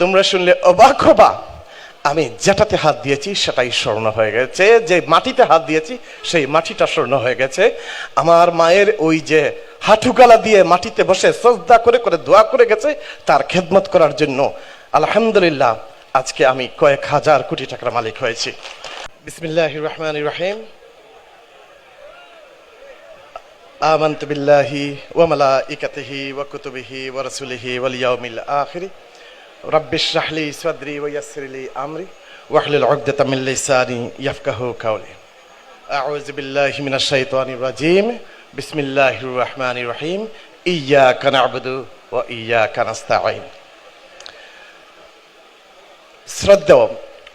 তোমরা শুনলে অবাক হবা আমি যেটাতে হাত দিয়েছি সেটাই স্বর্ণ হয়ে গেছে যে মাটিতে হাত দিয়েছি সেই মাটিটা স্বর্ণ হয়ে গেছে আমার মায়ের ওই যে হাঁটুগালা দিয়ে মাটিতে বসে সজদা করে করে দোয়া করে গেছে তার খেদমত করার জন্য আলহামদুলিল্লাহ আজকে আমি কয়েক হাজার কোটি টাকার মালিক হয়েছি বিসমিল্লাহ রহমান রহিম آمنت بالله وملائكته وكتبه ورسله واليوم الآخر রব্বিশ রাহলি সাদরি ওয়াসিরলি আমরি ওয়াহলুল উকদাতা মিন লিসানি ইয়াফকাহু কাওলি আউযু বিল্লাহি মিনাশ শাইতানির রাজিম বিসমিল্লাহির রহমানির রহিম ইয়াকা না'বুদু ওয়া ইয়াকা নাস্তাঈন শ্রদ্ধেয়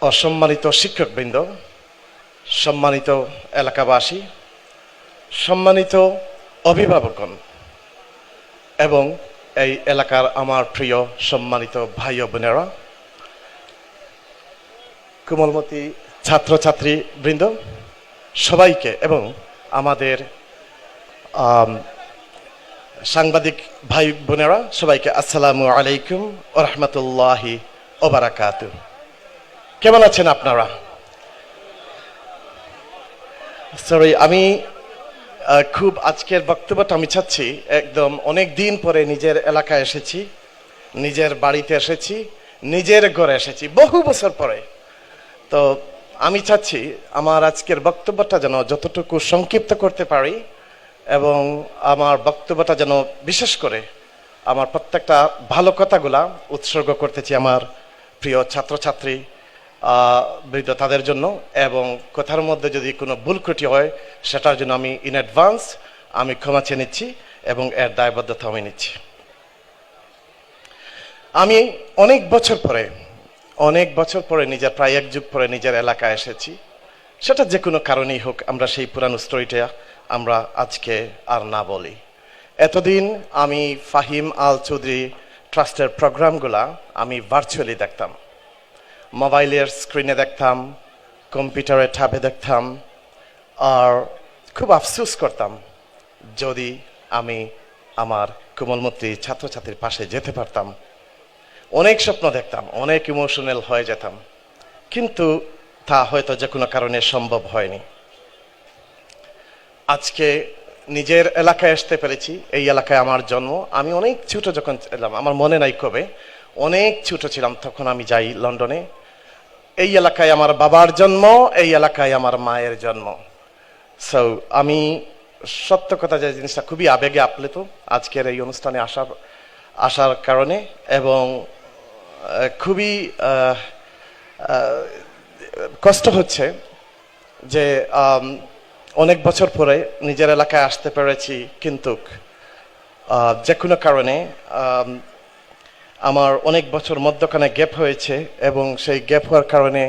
অসম্মানিত শিক্ষকবৃন্দ, সম্মানিত এলাকাবাসী, সম্মানিত অভিভাবকগণ এবং এই এলাকার আমার প্রিয় সম্মানিত ভাই বোনেরা। কোমলমতি ছাত্রছাত্রী বৃন্দ, সবাইকে এবং আমাদের সাংবাদিক ভাই বোনেরা, সবাইকে আসসালামু আলাইকুম ও রহমতুল্লাহি ওবারাকাত কেমন আছেন আপনারা? সরি আমি খুব আজকের বক্তব্যটা আমি চাচ্ছি, একদম অনেক দিন পরে নিজের এলাকায় এসেছি, নিজের বাড়িতে এসেছি, নিজের ঘরে এসেছি, বহু বছর পরে। তো আমি চাচ্ছি আমার আজকের বক্তব্যটা যেন যতটুকু সংক্ষিপ্ত করতে পারি এবং আমার বক্তব্যটা যেন বিশেষ করে আমার প্রত্যেকটা ভালো কথাগুলা উৎসর্গ করতেছি আমার প্রিয় ছাত্রছাত্রী বৃদ্ধ তাদের জন্য এবং কথার মধ্যে যদি কোনো ভুল ত্রুটি হয়, সেটার জন্য আমি ইন অ্যাডভান্স আমি ক্ষমা চেয়ে নিচ্ছি এবং এর দায়বদ্ধতা আমি নিচ্ছি। আমি অনেক বছর পরে, অনেক বছর পরে নিজের, প্রায় এক যুগ পরে নিজের এলাকায় এসেছি। সেটা যে কোনো কারণেই হোক, আমরা সেই পুরানো স্টোরিটা আমরা আজকে আর না বলি। এতদিন আমি ফাহিম আল চৌধুরী ট্রাস্টের প্রোগ্রামগুলা আমি ভার্চুয়ালি দেখতাম। মোবাইলের স্ক্রিনে দেখতাম কম্পিউটারে ট্যাবে দেখতাম, আর খুব আফসোস করতাম যদি আমি আমার কোমলমূর্তি ছাত্রছাত্রীর পাশে যেতে পারতাম। অনেক স্বপ্ন দেখতাম, অনেক ইমোশনাল হয়ে যেতাম, কিন্তু তা হয়তো যে কোনো কারণে সম্ভব হয়নি। আজকে নিজের এলাকায় আসতে পেরেছি, এই এলাকায় আমার জন্ম। আমি অনেক ছোট যখন ছিলাম, আমার মনে নাই কবে, অনেক ছোট ছিলাম, তখন আমি যাই লন্ডনে। এই এলাকায় আমার বাবার জন্ম, এই এলাকায় আমার মায়ের জন্ম। সো আমি সত্য কথা যে জিনিসটা খুবই আবেগে আপ্লুত আজকের এই অনুষ্ঠানে আসার আসার কারণে এবং খুবই কষ্ট হচ্ছে যে অনেক বছর পরে নিজের এলাকায় আসতে পেরেছি, কিন্তু যে কোনো কারণে আমার অনেক বছর মধ্যখানে গ্যাপ হয়েছে এবং সেই গ্যাপ হওয়ার কারণে,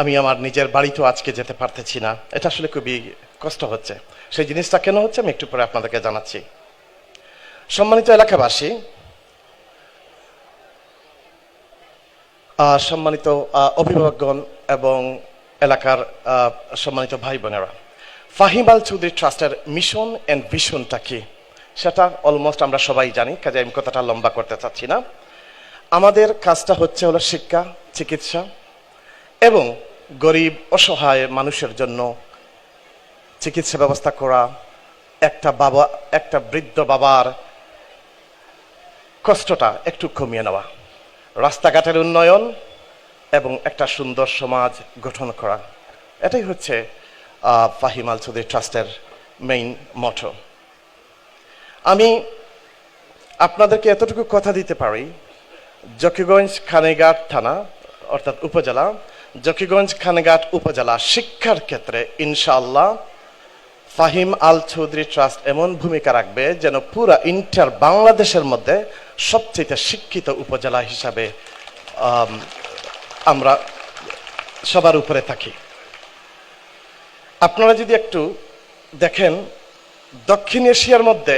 আমি আমার নিজের বাড়িতেও আজকে যেতে পারতেছি না। এটা আসলে খুবই কষ্ট হচ্ছে। সেই জিনিসটা কেন হচ্ছে আমি একটু পরে আপনাদেরকে জানাচ্ছি। সম্মানিত এলাকাবাসী সম্মানিত অভিভাবকগণ এবং এলাকার সম্মানিত ভাই বোনেরা ফাহিম আল চৌধুরী ট্রাস্টের মিশন অ্যান্ড ভিশনটা কি? সেটা অলমোস্ট আমরা সবাই জানি কাজে আমি কথাটা লম্বা করতে চাচ্ছি না। আমাদের কাজটা হচ্ছে হলো শিক্ষা চিকিৎসা এবং গরিব অসহায় মানুষের জন্য চিকিৎসা ব্যবস্থা করা একটা বাবা একটা বৃদ্ধ বাবার কষ্টটা একটু কমিয়ে নেওয়া রাস্তাঘাটের উন্নয়ন এবং একটা সুন্দর সমাজ গঠন করা। এটাই হচ্ছে আহ, ফাহিম আল চৌধুরী ট্রাস্টের মেইন মটো আমি আপনাদেরকে এতটুকু কথা দিতে পারি। জকিগঞ্জ খানেঘাট থানা, অর্থাৎ উপজেলা। জকিগঞ্জ খানেঘাট উপজেলা শিক্ষার ক্ষেত্রে ইনশাআল্লাহ ফাহিম আল চৌধুরী ট্রাস্ট এমন ভূমিকা রাখবে যেন পুরা ইন্টার বাংলাদেশের মধ্যে সবচেয়ে শিক্ষিত উপজেলা হিসাবে আমরা সবার উপরে থাকি। আপনারা যদি একটু দেখেন, দক্ষিণ এশিয়ার মধ্যে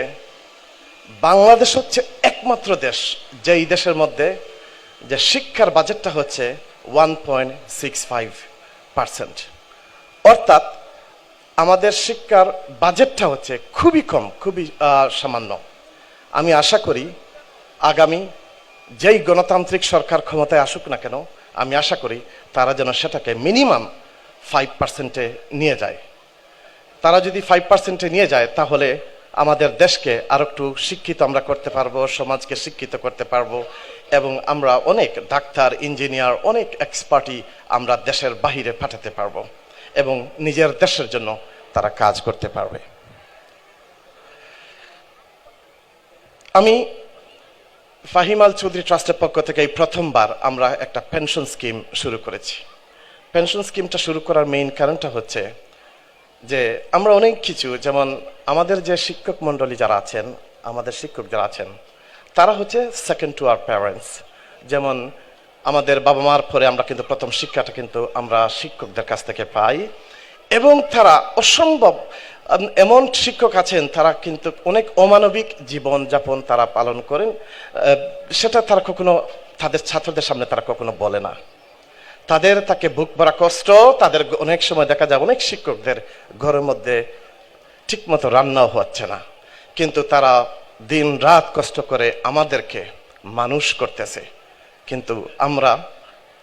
বাংলাদেশ হচ্ছে একমাত্র দেশ যেই দেশের মধ্যে যে শিক্ষার বাজেটটা হচ্ছে one point six five percent অর্থাৎ আমাদের শিক্ষার বাজেটটা হচ্ছে খুবই কম, খুবই সামান্য। আমি আশা করি আগামী যেই গণতান্ত্রিক সরকার ক্ষমতায় আসুক না কেন, আমি আশা করি তারা যেন সেটাকে মিনিমাম ফাইভ পার্সেন্টে নিয়ে যায়। তারা যদি ফাইভ পার্সেন্টে নিয়ে যায়, তাহলে আমাদের দেশকে আর একটু শিক্ষিত আমরা করতে পারব, সমাজকে শিক্ষিত করতে পারব এবং আমরা অনেক ডাক্তার, ইঞ্জিনিয়ার, অনেক এক্সপার্টি আমরা দেশের বাহিরে পাঠাতে পারব এবং নিজের দেশের জন্য তারা কাজ করতে পারবে। আমি ফাহিমাল চৌধুরী ট্রাস্টের পক্ষ থেকে এই প্রথমবার আমরা একটা পেনশন স্কিম শুরু করেছি। পেনশন স্কিমটা শুরু করার মেইন কারণটা হচ্ছে যে আমরা অনেক কিছু, যেমন আমাদের যে শিক্ষক মণ্ডলী যারা আছেন, আমাদের শিক্ষক যারা আছেন, তারা হচ্ছে সেকেন্ড টু আর প্যারেন্টস যেমন আমাদের বাবা মার পরে আমরা কিন্তু প্রথম শিক্ষাটা কিন্তু আমরা শিক্ষকদের কাছ থেকে পাই। এবং তারা অসম্ভব, এমন শিক্ষক আছেন, তারা কিন্তু অনেক অমানবিক জীবন যাপন তারা পালন করেন। সেটা তারা কখনো, তাদের ছাত্রদের সামনে তারা কখনো বলে না। তাদের তাকে বুক ভরা কষ্ট, তাদের অনেক সময় দেখা যায় অনেক শিক্ষকদের ঘরের মধ্যে ঠিকমতো রান্নাও হচ্ছে না। কিন্তু তারা দিন রাত কষ্ট করে আমাদেরকে মানুষ করতেছে। কিন্তু আমরা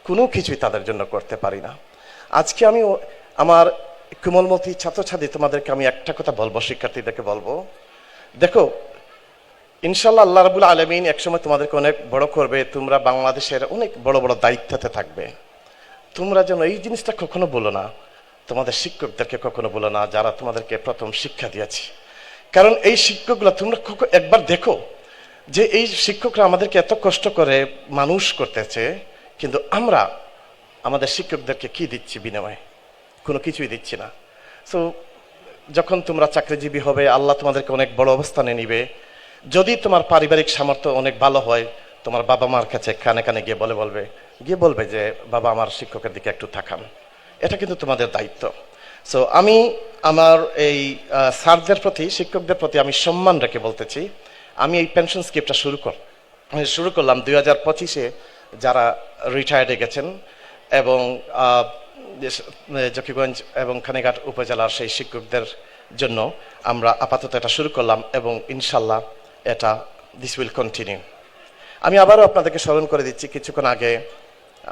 কোনো কিছুই তাদের জন্য করতে পারি না। আজকে আমি আমার কোমলমতি ছাত্রছাত্রী, তোমাদেরকে আমি একটা কথা বলব, শিক্ষার্থীদেরকে বলব। দেখো ইনশাল্লাহ আল্লাহ রাবুল আলমিন একসময় তোমাদেরকে অনেক বড় করবে, তোমরা বাংলাদেশের অনেক বড় বড় দায়িত্বতে থাকবে। তোমরা যেন এই জিনিসটা কখনো বলো না, তোমাদের শিক্ষকদেরকে কখনো বলো না, যারা তোমাদেরকে প্রথম শিক্ষা দিয়েছে। কারণ এই শিক্ষকগুলো তোমরা একবার দেখো যে এই শিক্ষকরা আমাদেরকে এত কষ্ট করে মানুষ করতেছে, কিন্তু আমরা আমাদের শিক্ষকদেরকে কি দিচ্ছি বিনিময়ে? কোনো কিছুই দিচ্ছি না। সো যখন তোমরা চাকরিজীবী হবে, আল্লাহ তোমাদেরকে অনেক বড় অবস্থানে নিবে। যদি তোমার পারিবারিক সামর্থ্য অনেক ভালো হয়, তোমার বাবা মার কাছে কানে কানে গিয়ে বলে বলবে গিয়ে বলবে যে, বাবা, আমার শিক্ষকের দিকে একটু থাকান এটা কিন্তু তোমাদের দায়িত্ব। সো আমি আমার এই স্যারদের প্রতি, শিক্ষকদের প্রতি আমি সম্মান রেখে বলতেছি। আমি এই পেনশন স্কিমটা শুরু কর শুরু করলাম দুই হাজার পঁচিশে যারা রিটায়ার্ডে গেছেন এবং জকিগঞ্জ এবং খানিঘাট উপজেলার সেই শিক্ষকদের জন্য আমরা আপাতত এটা শুরু করলাম এবং ইনশাল্লাহ এটা দিস উইল কন্টিনিউ আমি আবারও আপনাদেরকে স্মরণ করে দিচ্ছি, কিছুক্ষণ আগে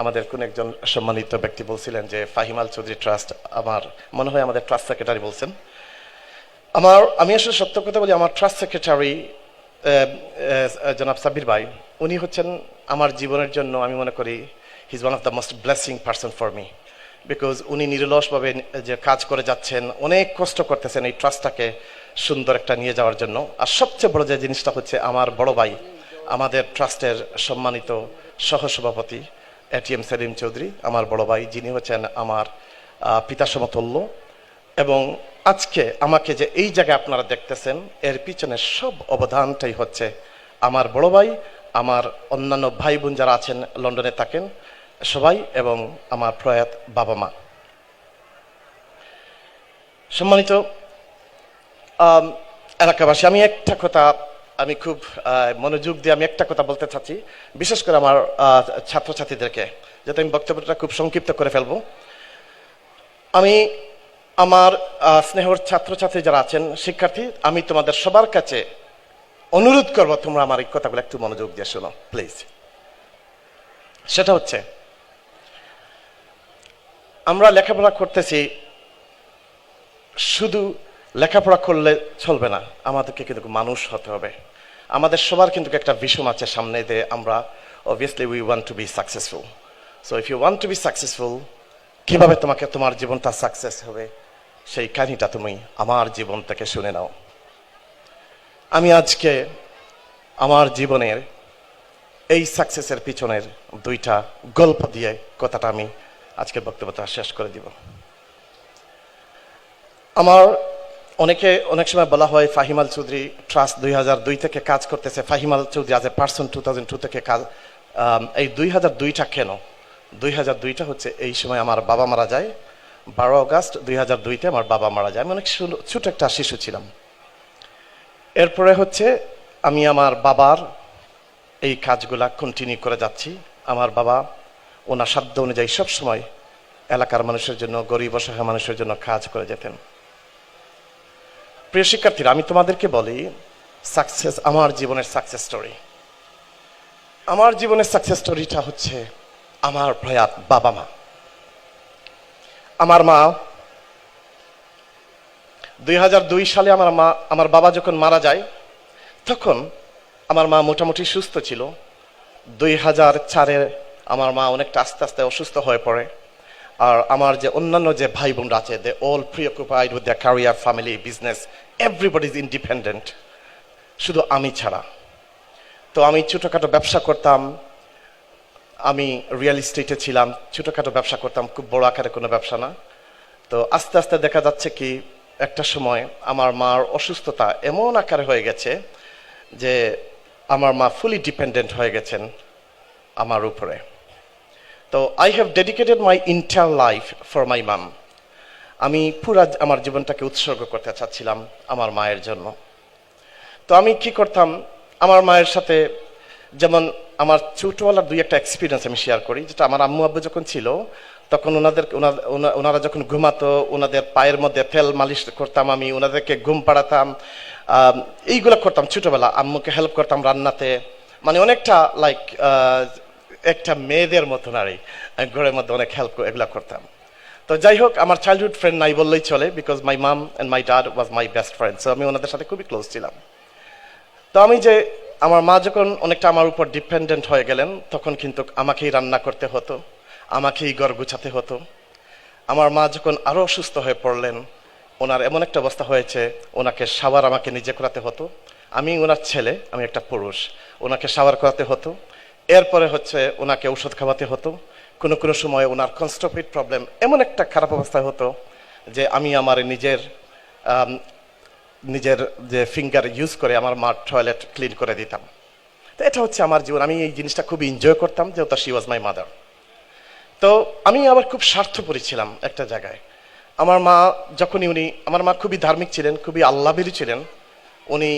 আমাদের কোন একজন সম্মানিত ব্যক্তি বলছিলেন যে ফাহিমাল চৌধুরী ট্রাস্ট আমার, মনে হয় আমাদের ট্রাস্ট সেক্রেটারি বলছেন। আমার, আমি আসলে সত্য কথা বলি, আমার ট্রাস্ট সেক্রেটারি জনাব সাব্বির ভাই, উনি হচ্ছেন আমার জীবনের জন্য, আমি মনে করি he is one of the most blessing person for me because উনি নিরলসভাবে যে কাজ করে যাচ্ছেন, অনেক কষ্ট করতেছেন এই ট্রাস্টটাকে সুন্দর একটা নিয়ে যাওয়ার জন্য। আর সবচেয়ে বড় যে জিনিসটা হচ্ছে, আমার বড় ভাই, আমাদের ট্রাস্টের সম্মানিত সহসভাপতি এটিএম সেলিম চৌধুরী আমার বড় ভাই, যিনি হচ্ছেন আমার পিতা সমতুল্য। এবং আজকে আমাকে যে এই জায়গায় আপনারা দেখতেছেন, এর পিছনে সব অবদানটাই হচ্ছে আমার বড় ভাই, আমার অন্যান্য ভাই বোন যারা আছেন, লন্ডনে থাকেন সবাই, এবং আমার প্রয়াত বাবা মা। সম্মানিত এলাকাবাসী, আমি একটা কথা আমি খুব মনোযোগ দিয়ে আমি একটা কথা বলতে চাচ্ছি। বিশেষ করে আমার ছাত্রছাত্রীদেরকে, যাতে আমি বক্তব্যটা খুব সংক্ষিপ্ত করে ফেলব। আমি আমার স্নেহর ছাত্রছাত্রী যারা আছেন, শিক্ষার্থী, আমি তোমাদের সবার কাছে অনুরোধ করব তোমরা আমার এই কথাগুলো একটু মনোযোগ দিয়ে শোনো, প্লিজ। সেটা হচ্ছে, আমরা লেখাপড়া করতেছি শুধু লেখাপড়া করলে চলবে না। আমাদেরকে কিন্তু মানুষ হতে হবে। আমাদের সবার কিন্তু একটা ভীষণ আছে সামনে দিয়ে আমরা obviously we want to be successful so if you want to be successful কীভাবে তোমাকে তোমার জীবনটা সাকসেস হবে? সেই কাহিনীটা তুমি আমার জীবন থেকে শুনে নাও। আমি আজকে আমার জীবনের এই সাকসেসের পিছনের দুইটা গল্প দিয়ে কথাটা আমি আজকের বক্তব্যটা শেষ করে দিব। আমার অনেকে অনেক সময় বলা হয় ফাহিমাল চৌধুরী ট্রাস্ট দুই হাজার দুই থেকে কাজ করতেছে। Fahimal Chowdhury as a person two thousand two থেকে কাজ এই দুই হাজার দুইটা কেন? দুই হাজার দুইটা হচ্ছে এই সময় আমার বাবা মারা যায়। বারো আগস্ট দুই হাজার দুইতে আমার বাবা মারা যায়। আমি অনেক ছোট- একটা শিশু ছিলাম। এরপরে হচ্ছে আমি আমার বাবার এই কাজগুলা কন্টিনিউ করে যাচ্ছি। আমার বাবা ওনার সাধ্য অনুযায়ী সবসময় এলাকার মানুষের জন্য, গরিব অসহায় মানুষের জন্য কাজ করে যেতেন। প্রিয় শিক্ষার্থীরা, আমি তোমাদেরকে বলি সাকসেস আমার জীবনের সাকসেস স্টোরি আমার জীবনের সাকসেস স্টোরিটা হচ্ছে আমার প্রয়াত বাবা মা। আমার মা, দুই সালে আমার মা, আমার বাবা যখন মারা যায়, তখন আমার মা মোটামুটি সুস্থ ছিল। দুই হাজার আমার মা অনেকটা আস্তে আস্তে অসুস্থ হয়ে পড়ে। আর আমার যে অন্যান্য যে ভাই বোনরা আছে they all preoccupied with the career family business everybody is independent শুধু আমি ছাড়া। তো আমি ছোটোখাটো ব্যবসা করতাম। আমি রিয়েল এস্টেটে ছিলাম। ছোটোখাটো ব্যবসা করতাম। খুব বড় আকারে কোনো ব্যবসা না। তো আস্তে আস্তে দেখা যাচ্ছে কি, একটা সময় আমার মার অসুস্থতা এমন আকারে হয়ে গেছে যে আমার মা ফুলি ডিপেন্ডেন্ট হয়ে গেছেন আমার উপরে। তো I have dedicated my entire life for my mom আমি পুরা আমার জীবনটাকে উৎসর্গ করতে চাচ্ছিলাম আমার মায়ের জন্য। তো আমি কি করতাম? আমার মায়ের সাথে যেমন আমার ছোটবেলার দুই একটা এক্সপিরিয়েন্স আমি শেয়ার করি, যেটা আমার আম্মু আব্বু যখন ছিল, তখন ওনাদের ওনা- ওনা- ওনারা যখন ঘুমাতো, ওনাদের পায়ের মধ্যে তেল মালিশ করতাম আমি, ওনাদেরকে ঘুম পাড়াতাম এইগুলো করতাম ছোটবেলা। আম্মুকে হেল্প করতাম রান্নাতে। মানে অনেকটা লাইক একটা মেয়েদের মতন আর এই, ঘরের মধ্যে অনেক হেল্প এগুলো করতাম। তো যাই হোক আমার চাইল্ডহুড ফ্রেন্ড নাই বললেই চলে because my mom and my dad was my best friend so আমি ওনাদের সাথে খুবই ক্লোজ ছিলাম। তো আমি যে আমার মা যখন অনেকটা আমার উপর ডিপেন্ডেন্ট হয়ে গেলেন তখন কিন্তু আমাকেই রান্না করতে হতো আমাকেই ঘর গুছাতে হতো। আমার মা যখন আরও অসুস্থ হয়ে পড়লেন ওনার এমন একটা অবস্থা হয়েছে ওনাকে সাওয়ার আমাকে নিজে করাতে হতো। আমি ওনার ছেলে আমি একটা পুরুষ ওনাকে সাওয়ার করাতে হতো। এরপরে হচ্ছে ওনাকে ওষুধ খাওয়াতে হতো। কোনো কোনো সময় ওনার কনস্টপিড প্রবলেম এমন একটা খারাপ অবস্থা হতো যে আমি আমার নিজের নিজের যে ফিঙ্গার ইউজ করে আমার মার টয়লেট ক্লিন করে দিতাম। তো এটা হচ্ছে আমার জীবন। আমি এই জিনিসটা খুব এনজয় করতাম যেহেতু শি ওয়াজ মাই মাদার তো আমি আবার খুব স্বার্থপরী ছিলাম একটা জায়গায়। আমার মা, যখনই উনি, আমার মা খুবই ধার্মিক ছিলেন, খুবই আল্লাভীরী ছিলেন, উনি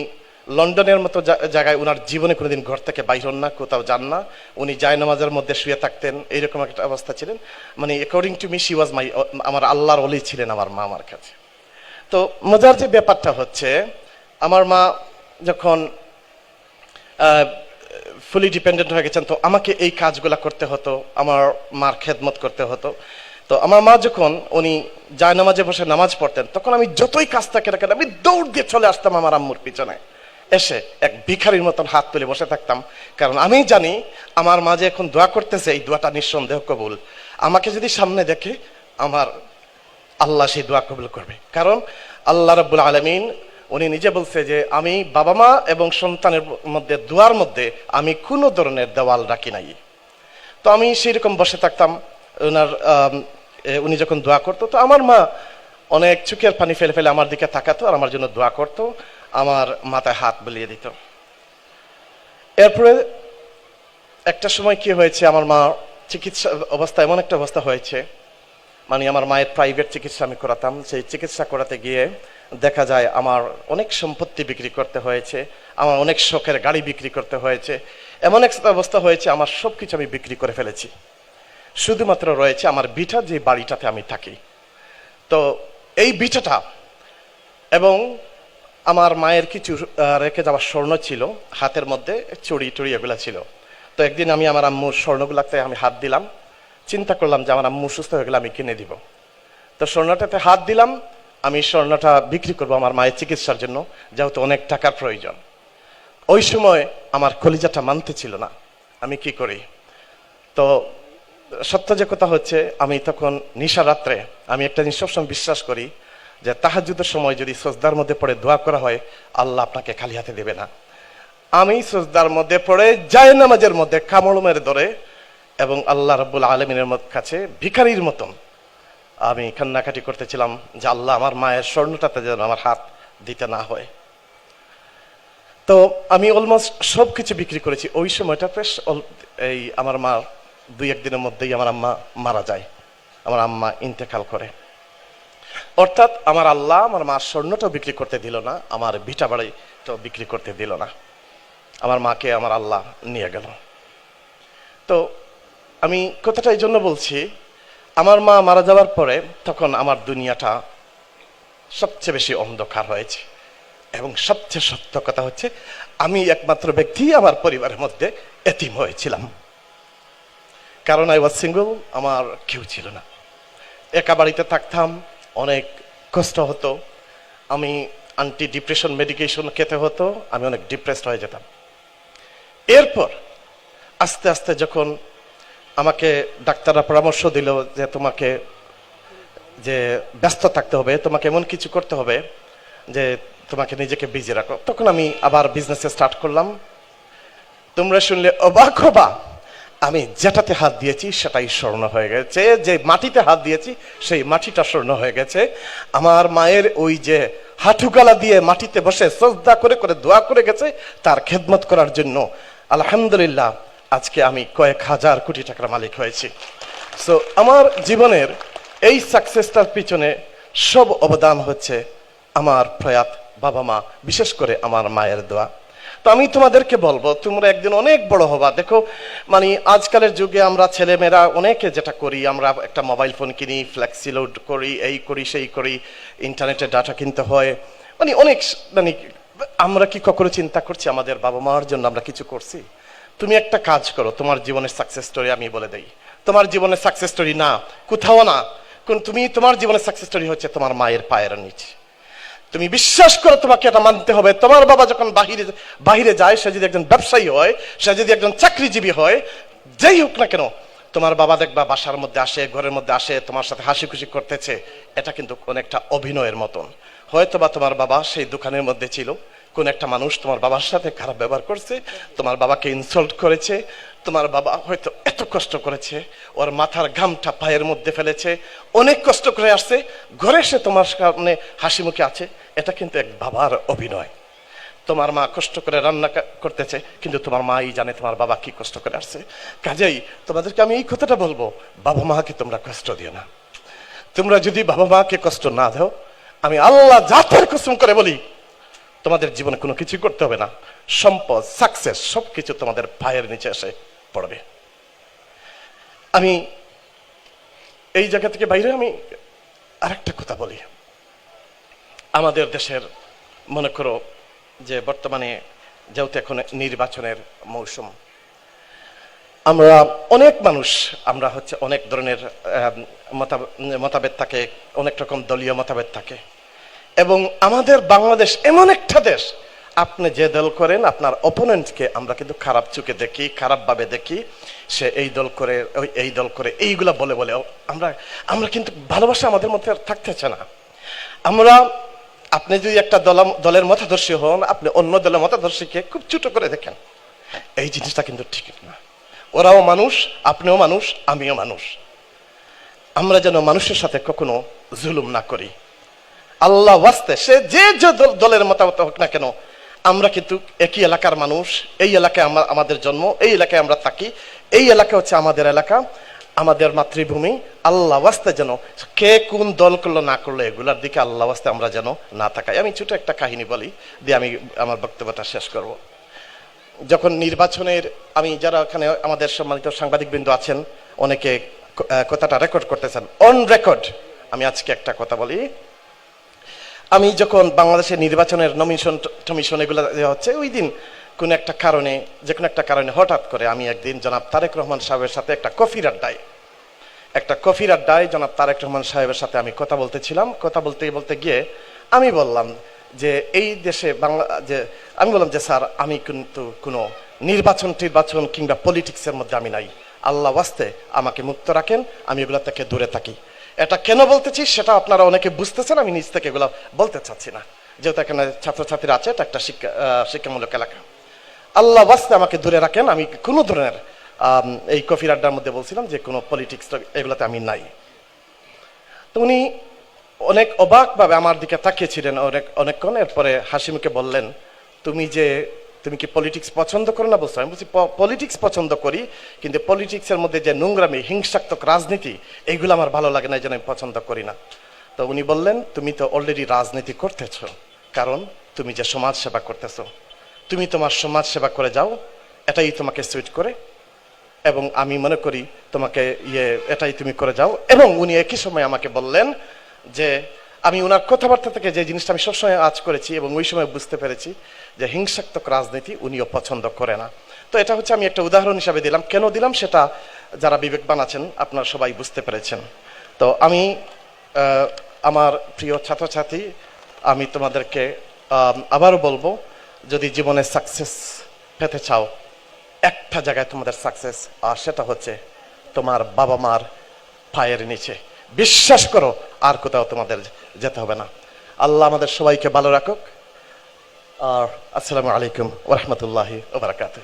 লন্ডনের মতো জায়গায় ওনার জীবনে কোনোদিন ঘর থেকে বাইর হন না, কোথাও যান না। উনি জায়নামাজের মধ্যে শুয়ে থাকতেন এইরকম একটা অবস্থা ছিলেন। মানে according to me she was my আমার আল্লাহর অলি ছিলেন আমার মা আমার কাছে। তো মজার যে ব্যাপারটা হচ্ছে, আমার মা যখন ফুলি ডিপেন্ডেন্ট হয়ে গেছেন, তো আমাকে এই কাজগুলো করতে হতো, আমার মার খেদমত করতে হতো। তো আমার মা যখন, উনি যায় নামাজে বসে নামাজ পড়তেন, তখন আমি যতই কাজ থাকে না কেন, আমি দৌড় দিয়ে চলে আসতাম আমার আম্মুর পিছনে। এসে এক ভিখারির মতন হাত তুলে বসে থাকতাম। কারণ আমি জানি আমার মা যে এখন দোয়া করতেছে, এই দোয়াটা নিঃসন্দেহ কবুল। আমাকে যদি সামনে দেখে, আমার আল্লাহ সেই দোয়া কবুল করবে। কারণ আল্লাহ রাব্বুল আলমিন, উনি নিজে বলছে যে, আমি বাবা মা এবং সন্তানের মধ্যে, দোয়ার মধ্যে আমি কোনো ধরনের দেওয়াল রাখি নাই। তো আমি সেইরকম বসে থাকতাম। ওনার উনি যখন দোয়া করতো, তো আমার মা অনেক চুকের পানি ফেলে ফেলে আমার দিকে তাকাতো আর আমার জন্য দোয়া করতো। আমার মাথায় হাত বুলিয়ে দিত। এরপরে একটা সময় কি হয়েছে, আমার মা চিকিৎসা অবস্থা, এমন একটা অবস্থা হয়েছে মানে আমার মায়ের প্রাইভেট চিকিৎসা আমি করাতাম। সেই চিকিৎসা করাতে গিয়ে দেখা যায় আমার অনেক সম্পত্তি বিক্রি করতে হয়েছে, আমার অনেক শখের গাড়ি বিক্রি করতে হয়েছে, এমন একটা অবস্থা হয়েছে, আমার সব কিছু আমি বিক্রি করে ফেলেছি। শুধুমাত্র রয়েছে আমার বিটা, যে বাড়িটাতে আমি থাকি। তো এই বিটাটা এবং আমার মায়ের কিছু রেখে যাওয়া স্বর্ণ ছিল, হাতের মধ্যে চুড়ি টুড়ি এগুলো ছিল। তো একদিন আমি আমার আম্মুর স্বর্ণগুলাতে আমি হাত দিলাম। চিন্তা করলাম যে আমার আম্মু সুস্থ হয়ে গেলে আমি কিনে দিব। তো স্বর্ণটাতে হাত দিলাম। আমি স্বর্ণটা বিক্রি করব আমার মায়ের চিকিৎসার জন্য, যেহেতু অনেক টাকার প্রয়োজন। ওই সময় আমার কলিজাটা মানতে ছিল না। আমি কি করি? তো সত্য যে কথা হচ্ছে, আমি তখন নিশা রাত্রে, আমি একটা জিনিস সবসময় বিশ্বাস করি যে তাহাজুদের সময় যদি সজদার মধ্যে পড়ে দোয়া করা হয়, আল্লাহ আপনাকে খালি হাতে দেবে না। আমি সজদার মধ্যে পড়ে যায় নামাজের মধ্যে কামড় মেরে ধরে এবং আল্লাহ রব্বুল আলমিনের কাছে ভিখারির মতন আমি কান্নাকাটি করতেছিলাম যে আল্লাহ আমার মায়ের স্বর্ণটাতে যেন আমার হাত দিতে না হয়। তো আমি অলমোস্ট সব কিছু বিক্রি করেছি। ওই সময়টা বেশ এই আমার মা দুই একদিনের মধ্যেই আমার আম্মা মারা যায়। আমার আম্মা ইন্তেকাল করে। অর্থাৎ আমার আল্লাহ আমার মার স্বর্ণটাও বিক্রি করতে দিল না, আমার ভিটা বাড়িটাও বিক্রি করতে দিল না। আমার মাকে আমার আল্লাহ নিয়ে গেল। তো আমি কথাটা এই জন্য বলছি, আমার মা মারা যাওয়ার পরে তখন আমার দুনিয়াটা সবচেয়ে বেশি অন্ধকার হয়েছে এবং সবচেয়ে সত্য কথা হচ্ছে, আমি একমাত্র ব্যক্তি আমার পরিবারের মধ্যে এতিম হয়েছিলাম। কারণ আই ওয়াজ সিঙ্গল আমার কেউ ছিল না। একা বাড়িতে থাকতাম অনেক কষ্ট হতো। আমি আন্টি ডিপ্রেশন মেডিকেশন খেতে হতো, আমি অনেক ডিপ্রেসড হয়ে যেতাম। এরপর আস্তে আস্তে যখন আমাকে ডাক্তাররা পরামর্শ দিল যে তোমাকে যে ব্যস্ত থাকতে হবে, তোমাকে এমন কিছু করতে হবে যে তোমাকে নিজেকে বিজি রাখো। তখন আমি আবার বিজনেসে স্টার্ট করলাম। তোমরা শুনলে অবাক হবা আমি যেটাতে হাত দিয়েছি সেটাই স্বর্ণ হয়ে গেছে। যে মাটিতে হাত দিয়েছি, সেই মাটিটা স্বর্ণ হয়ে গেছে। আমার মায়ের ওই যে হাঁটুগালা দিয়ে মাটিতে বসে সজদা করে করে দোয়া করে গেছে, তার খেদমত করার জন্য আলহামদুলিল্লাহ আজকে আমি কয়েক হাজার কোটি টাকার মালিক হয়েছি। সো আমার জীবনের এই সাকসেসটার পিছনে সব অবদান হচ্ছে আমার প্রয়াত বাবা মা, বিশেষ করে আমার মায়ের দোয়া। তো আমি তোমাদেরকে বলব, তোমরা একদিন অনেক বড় হবা। দেখো মানে আজকালের যুগে আমরা ছেলেমেয়েরা অনেকে যেটা করি, আমরা একটা মোবাইল ফোন কিনি ফ্ল্যাক্সি লোড করি, এই করি, সেই করি ইন্টারনেটে ডাটা কিনতে হয়। মানে অনেক মানে আমরা কি কখনো চিন্তা করছি, আমাদের বাবা মার জন্য আমরা কিছু করছি? তুমি একটা কাজ করো, তোমার জীবনের সাকসেস স্টোরি আমি বলে দেই। তোমার জীবনের সাকসেস স্টোরি না, কোথাও না, কোন তুমি, তোমার জীবনের সাকসেস স্টোরি হচ্ছে তোমার মায়ের পায়ের নিচে। তুমি বিশ্বাস করো তোমাকে এটা মানতে হবে। তোমার বাবা যখন বাহিরে বাহিরে যায়, সে যদি একজন ব্যবসায়ী হয়, সে যদি একজন চাকরিজীবী হয়, যেই হোক না কেন, তোমার বাবা দেখবা বাসার মধ্যে আসে, ঘরের মধ্যে আসে, তোমার সাথে হাসি খুশি করতেছে। এটা কিন্তু অনেকটা অভিনয়ের মতন। হয়তো বা তোমার বাবা সেই দোকানের মধ্যে ছিল। কোন একটা মানুষ তোমার বাবার সাথে খারাপ ব্যবহার করছে, তোমার বাবাকে ইনসল্ট করেছে, তোমার বাবা হয়তো এত কষ্ট করেছে, ওর মাথার ঘামটা পায়ের মধ্যে ফেলেছে, অনেক কষ্ট করে আসছে, ঘরে সে তোমার সামনে হাসি মুখে আছে, এটা কিন্তু এক বাবার অভিনয়। তোমার মা কষ্ট করে রান্না করতেছে, কিন্তু তোমার মাই জানে তোমার বাবা কি কষ্ট করে আসছে। কাজেই তোমাদেরকে আমি এই কথাটা বলব, বাবা মাকে তোমরা কষ্ট দিও না। তোমরা যদি বাবা মাকে কষ্ট না দাও, আমি আল্লাহ জাতের কসম করে বলি তোমাদের জীবনে কোনো কিছু করতে হবে না। সম্পদ সাকসেস সবকিছু তোমাদের পায়ের নিচে এসে পড়বে। আমি এই জায়গা থেকে বাইরে আমি আরেকটা কথা বলি। আমাদের দেশের, মনে করো যে বর্তমানে যেহেতু এখন নির্বাচনের মৌসুম, আমরা অনেক মানুষ, আমরা হচ্ছে অনেক ধরনের মতাবেত থাকে, অনেক রকম দলীয় মতাবেত থাকে। এবং আমাদের বাংলাদেশ এমন একটা দেশ। আপনি যে দল করেন, আপনার অপোনেন্টকে আমরা কিন্তু খারাপ চোখে দেখি, খারাপভাবে দেখি। সে এই দল করে, ওই, এই দল করে, এইগুলা বলে বলে। আমরা আমরা কিন্তু ভালোবাসা আমাদের মধ্যে থাকতেছে না। আমরা, আপনি যদি একটা দল, দলের মতাদর্শী হন, আপনি অন্য দলের মতাদর্শীকে খুব ছোট করে দেখেন। এই জিনিসটা কিন্তু ঠিক না। ওরাও মানুষ, আপনিও মানুষ, আমিও মানুষ। আমরা যেন মানুষের সাথে কখনো জুলুম না করি। আল্লাহ ওয়াস্তে, সে যে যে দলের মতামত হোক না কেন, আমরা কিন্তু একই এলাকার মানুষ, এই এলাকায় আমরা আমাদের জন্ম, এই এলাকায় আমরা থাকি, এই এলাকা হচ্ছে আমাদের এলাকা, আমাদের মাতৃভূমি, আল্লাহ ওয়াস্তে যেন কে কোন দল করল, না করল, এগুলার দিকে আল্লাহ ওয়াস্তে আমরা যেন না থাকাই আমি ছোট একটা কাহিনী বলি, দিয়ে আমি আমার বক্তব্যটা শেষ করব। যখন নির্বাচনের, আমি যারা ওখানে আমাদের সম্মানিত সাংবাদিকবৃন্দ আছেন, অনেকে কথাটা রেকর্ড করতেছেন অন রেকর্ড আমি আজকে একটা কথা বলি। আমি যখন বাংলাদেশের নির্বাচনের নমিশন টমিশন এগুলো দেওয়া হচ্ছে, ওই দিন কোন একটা কারণে যে কোনো একটা কারণে হঠাৎ করে আমি একদিন জনাব তারেক রহমান সাহেবের সাথে একটা কফির আড্ডায়, একটা কফির আড্ডায় জনাব তারেক রহমান সাহেবের সাথে আমি কথা বলতেছিলাম। কথা বলতে বলতে গিয়ে আমি বললাম যে, এই দেশে বাংলা, যে, আমি বললাম যে, স্যার, আমি কিন্তু কোনো নির্বাচন টির্বাচন কিংবা পলিটিক্সের মধ্যে আমি নাই। আল্লাহ ওয়াস্তে আমাকে মুক্ত রাখেন, আমি এগুলো থেকে দূরে থাকি। এটা কেন বলতেছি সেটা আপনারা অনেকে বুঝতেছেন, আমি নিজ থেকে এগুলো বলতে চাচ্ছি না। যেহেতু এখানে ছাত্রছাত্রীরা আছে, এটা একটা শিক্ষা শিক্ষামূলক এলাকা। আল্লাহ ওয়াস্তে আমাকে দূরে রাখেন, আমি কোনো ধরনের এই কফির আড্ডার মধ্যে বলছিলাম যে কোনো পলিটিক্স এগুলোতে আমি নাই। তো উনি অনেক অবাকভাবে আমার দিকে তাকিয়েছিলেন অনেক, অনেকক্ষণ, এরপরে হাসি মুখে বললেন, তুমি যে তুমি কি পলিটিক্স পছন্দ করো না বলছো? আমি বলছি পলিটিক্স পছন্দ করি, কিন্তু পলিটিক্সের মধ্যে যে নোংরামি, হিংসাত্মক রাজনীতি এইগুলো আমার ভালো লাগে না জন্য আমি পছন্দ করি না। তো উনি বললেন, তুমি তো অলরেডি রাজনীতি করতেছ। কারণ তুমি যে সমাজ সেবা করতেছো। তুমি তোমার সমাজ সেবা করে যাও, এটাই তোমাকে সুইট করে। এবং আমি মনে করি তোমাকে ইয়ে এটাই তুমি করে যাও। এবং উনি একই সময় আমাকে বললেন যে আমি ওনার কথাবার্তা থেকে যে জিনিসটা আমি সবসময় আজ করেছি এবং ওই সময় বুঝতে পেরেছি যে হিংসাত্মক রাজনীতি উনিও পছন্দ করে না। তো এটা হচ্ছে আমি একটা উদাহরণ হিসাবে দিলাম। কেন দিলাম সেটা যারা বিবেকবান আছেন আপনারা সবাই বুঝতে পেরেছেন। তো আমি আমার প্রিয় ছাত্রছাত্রী, আমি তোমাদেরকে আবারও বলব, যদি জীবনে সাকসেস পেতে চাও, একটা জায়গায় তোমাদের সাকসেস আর সেটা হচ্ছে তোমার বাবা মার পায়ের নিচে। বিশ্বাস করো, আর কোথাও তোমাদের যেতে হবে না। আল্লাহ আমাদের সবাইকে ভালো রাখুক। আর আসসালামু আলাইকুম ওরহমতুল্লাহি ওবরাকাতুহ